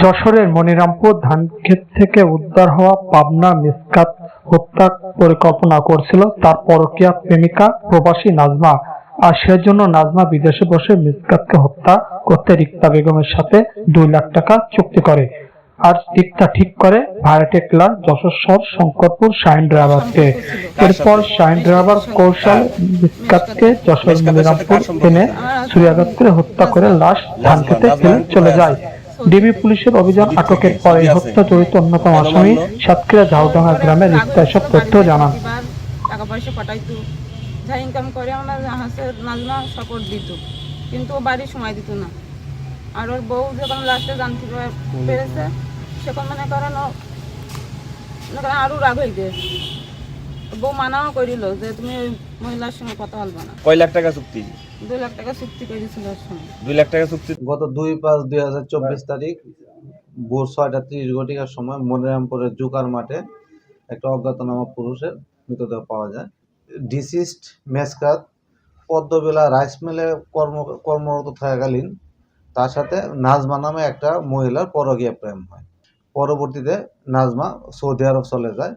যশোরের মনিরামপুর ধানক্ষেত থেকে উদ্ধার হওয়া পাবনা মিসকাত হত্যা পরিকল্পনা করছিল তার পরকীয়া প্রেমিকা প্রবাসী নাজমা। আর সেজন্য নাজমা বিদেশে বসে মিসকাতকে হত্যা করতে রিক্তা বেগমের সাথে দুই লাখ টাকা চুক্তি করে। আর রিক্তা ঠিক করে ভাড়া টেকলা যশোর শঙ্করপুর শাহিন ড্রাইভারকে। এরপর শাহিন ড্রাইভার কৌশল মিসকাতকে যশোর মনিরামপুর এনে ছুরিয়াঘাত করে হত্যা করে লাশ ধানক্ষেতে ফেলে চলে যায়। ডিবি পুলিশের অভিযান আটকের পর হত্যা জড়িত অন্যতম আসামি সাতক্ষীরা ঝাউডাঙ্গা গ্রামের রিক্তা এসব তথ্য জানান। টাকা পয়সা পাঠাইতো। যা ইনকাম করে আমরা হাসে নাজমা সাপোর্ট দিত। কিন্তু বাড়ি সময় দিত না। আর ওর বউ যখন লাস্টে জানতে পেরেছে সেখন মনে করেন আরও রাগ হইতে। বউ মানাও করিল যে তুমি ওই মহিলার সঙ্গে কথা বলবে না। কয় লাখ টাকা চুক্তি? দুই লাখ টাকা চুক্তি করেছিল দুই লাখ টাকা চুক্তি গত দুই পাঁচ দুই হাজার চব্বিশ তারিখ ভোর ছয়টা তিরিশ ঘটিকার সময় মনিরামপুরের জুকার মাঠে একটা অজ্ঞাতনামা পুরুষের মৃতদেহ পাওয়া যায়। ডিসিস্ট মেসকাত পদ্মবেলা রাইস মিলে কর্ম কর্মরত থাকাকালীন তার সাথে নাজমা নামে একটা মহিলার পরকীয়া প্রেম হয়। পরবর্তীতে নাজমা সৌদি আরব চলে যায়।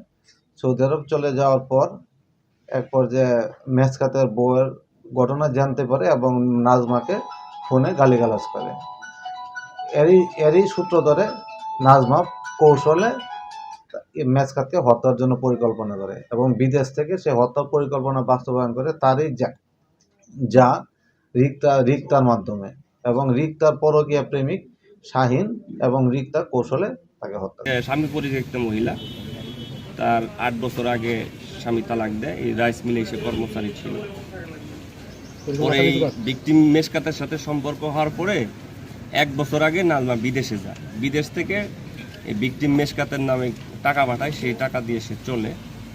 সৌদি আরব চলে যাওয়ার পর এক পর্যায়ে মেসকাতের বউয়ের ঘটনা জানতে পারে এবং নাজমাকে ফোনে গালিগালাজ করে। এরই এরই সূত্র ধরে নাজমা কৌশলে মেসকাতকে হত্যার জন্য পরিকল্পনা করে এবং বিদেশ থেকে সে হত্যার পরিকল্পনা বাস্তবায়ন করে তারই যা যা রিক্তা, রিক্তার মাধ্যমে এবং রিক্তার পরকীয়া প্রেমিক শাহিন এবং রিক্তা কৌশলে তাকে হত্যা স্বামী পরিচয় একটা মহিলা। তার আট বছর আগে স্বামী তালাক দেয়। এই রাইস মিলে সে কর্মচারী ছিল। পরে এই ভিকটিম মেসকাতের সাথে সম্পর্ক হওয়ার পরে এক বছর আগে নাজমা বিদেশে যায়। বিদেশ থেকে এই ভিকটিম মেসকাতের নামে টাকা পাঠায় সেই টাকা দিয়ে সে চলে।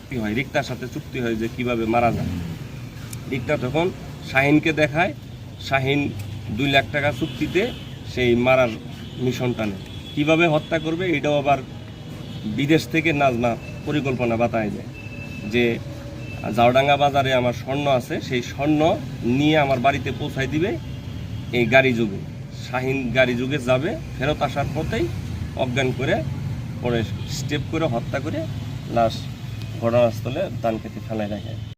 কি হয়। রিক্তার সাথে চুক্তি হয় যে কীভাবে মারা যায়। রিক্তা তখন শাহিনকে দেখায়। শাহিন দুই লাখ টাকা চুক্তিতে সেই মারার মিশনটা নেয় কীভাবে হত্যা করবে এটাও আবার বিদেশ থেকে নাজমা পরিকল্পনা বাতায় দেয় যে জাওডাঙ্গা বাজারে আমার স্বর্ণ আছে, সেই স্বর্ণ নিয়ে আমার বাড়িতে পৌঁছাই দিবে এই গাড়ি যুগে। শাহিন গাড়ি যুগে যাবে, ফেরত আসার পথেই অজ্ঞান করে পরে স্টেপ করে হত্যা করে লাশ ঘটনাস্থলে দান খেতে ফেলায় রাখে।